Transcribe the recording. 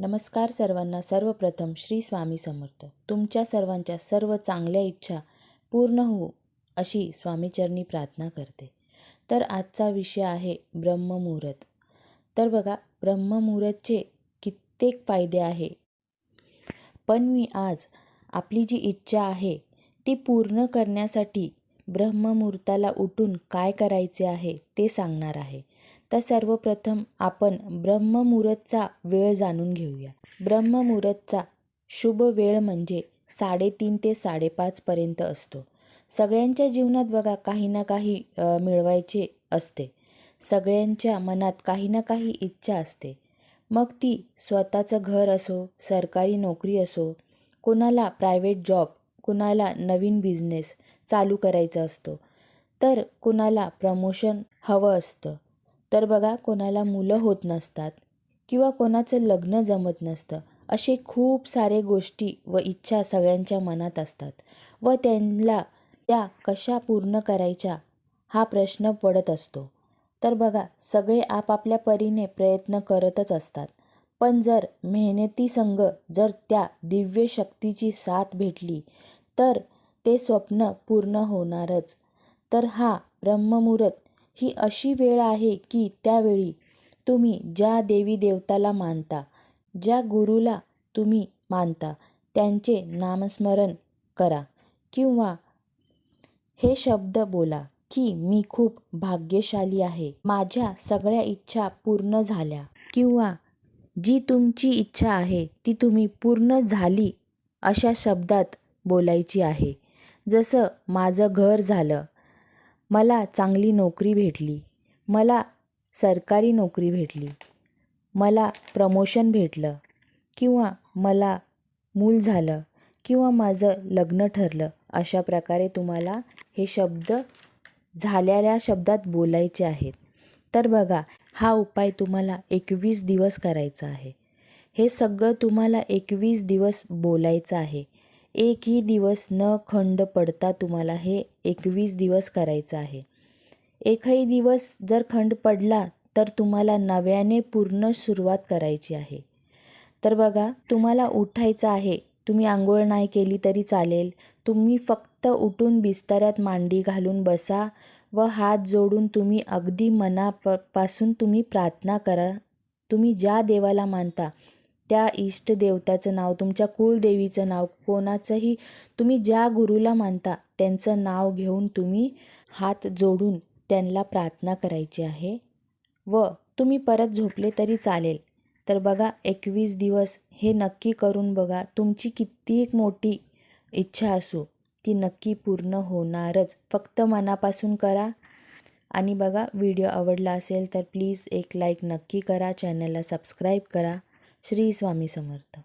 नमस्कार सर्वांना. सर्वप्रथम श्री स्वामी समर्थ. तुमच्या सर्वांच्या सर्व चांगल्या इच्छा पूर्ण हो अशी स्वामीचरणी प्रार्थना करते. तर आजचा विषय आहे ब्रह्ममुहूर्त. तर बघा ब्रह्ममुहूर्तचे कित्येक फायदे आहे. पण मी आज आपली जी इच्छा आहे ती पूर्ण करण्यासाठी ब्रह्ममुहूर्ताला उठून काय करायचे आहे ते सांगणार आहे. तर सर्वप्रथम आपण ब्रह्ममुहूर्तचा वेळ जाणून घेऊया. ब्रह्ममुहूर्तचा शुभ वेळ म्हणजे साडेतीन ते साडेपाचपर्यंत असतो. सगळ्यांच्या जीवनात बघा काही ना काही मिळवायचे असते. सगळ्यांच्या मनात काही ना काही इच्छा असते. मग ती स्वतःचं घर असो सरकारी नोकरी असो कोणाला प्रायव्हेट जॉब कुणाला नवीन बिझनेस चालू करायचा असतो तर कुणाला प्रमोशन हवं असतं. तर बघा कोणाला मुलं होत नसतात किंवा कोणाचं लग्न जमत नसतं असे खूप सारे गोष्टी व इच्छा सगळ्यांच्या मनात असतात व त्यांना त्या कशा पूर्ण करायच्या हा प्रश्न पडत असतो. तर बघा सगळे आपापल्या परीने प्रयत्न करतच असतात. पण जर मेहनती संघ जर त्या दिव्य शक्तीची साथ भेटली तर ते स्वप्न पूर्ण होणारच. तर हा ब्रह्ममुहूर्त ही अशी वेळ आहे की त्यावेळी तुम्ही ज्या देवी देवताला मानता ज्या गुरुला तुम्ही मानता त्यांचे नामस्मरण करा किंवा हे शब्द बोला की मी खूप भाग्यशाली आहे माझ्या सगळ्या इच्छा पूर्ण झाल्या किंवा जी तुमची इच्छा आहे ती तुम्ही पूर्ण झाली अशा शब्दात बोलायची आहे. जसं माझं घर झालं मला चांगली नोकरी भेटली. मला सरकारी नोकरी भेटली. मला प्रमोशन भेटलं. किंवा मला मूल झालं. किंवा माझं लग्न ठरलं. अशा प्रकारे तुम्हाला हे शब्द झालेल्या शब्दात बोलायचे आहेत. तर बघा हा उपाय तुम्हाला एकवीस दिवस करायचा आहे. हे सगळं तुम्हाला एकवीस दिवस बोलायचं आहे. एकही दिवस न खंड पडता तुम्हाला हे एकवीस दिवस करायचं आहे. एकही दिवस जर खंड पडला तर तुम्हाला नव्याने पूर्ण सुरुवात करायची आहे. तर बघा तुम्हाला उठायचं आहे. तुम्ही आंघोळ नाही केली तरी चालेल. तुम्ही फक्त उठून बिस्तऱ्यात मांडी घालून बसा व हात जोडून तुम्ही अगदी मनापासून तुम्ही प्रार्थना करा. तुम्ही ज्या देवाला मानता त्या इष्ट देवताचं नाव तुमच्या कुळदेवीचं नाव कोणाचंही तुम्ही ज्या गुरुला मानता त्यांचं नाव घेऊन तुम्ही हात जोडून त्यांना प्रार्थना करायची आहे. व तुम्ही परत झोपले तरी चालेल. तर बघा एकवीस दिवस हे नक्की करून बघा तुमची किती एक मोठी इच्छा असो ती नक्की पूर्ण होणारच. फक्त मनापासून करा. आणि बघा व्हिडिओ आवडला असेल तर प्लीज एक लाईक नक्की करा चॅनलला सबस्क्राईब करा. श्री स्वामी समर्थ.